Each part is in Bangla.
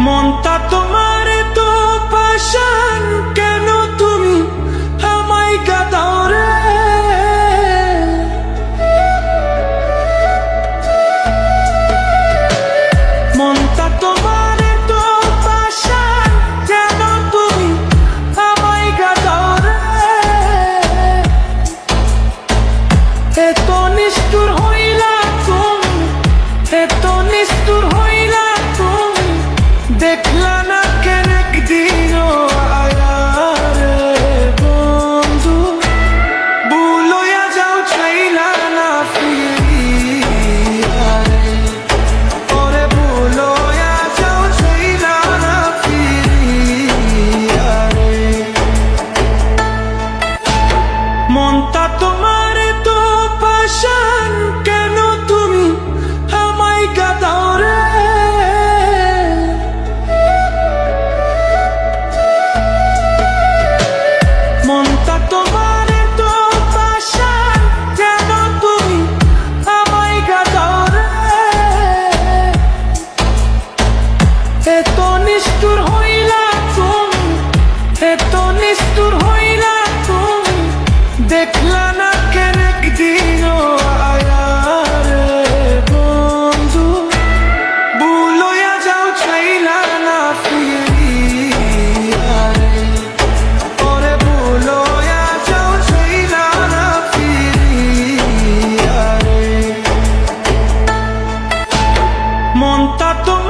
মনটা তোমার তো পাশান কেন তুমি? আমায় কাদাও তুমি? রে। এত নিষ্ঠুর হইলা তুমি, এত দেখলা না কেন একদিন যাও, চাইলা না ফিরিয়ারে ওরে ভুলইয়া যাও, চাইলা না ফিরিয়ারে মনটা মনটা তুমি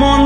মন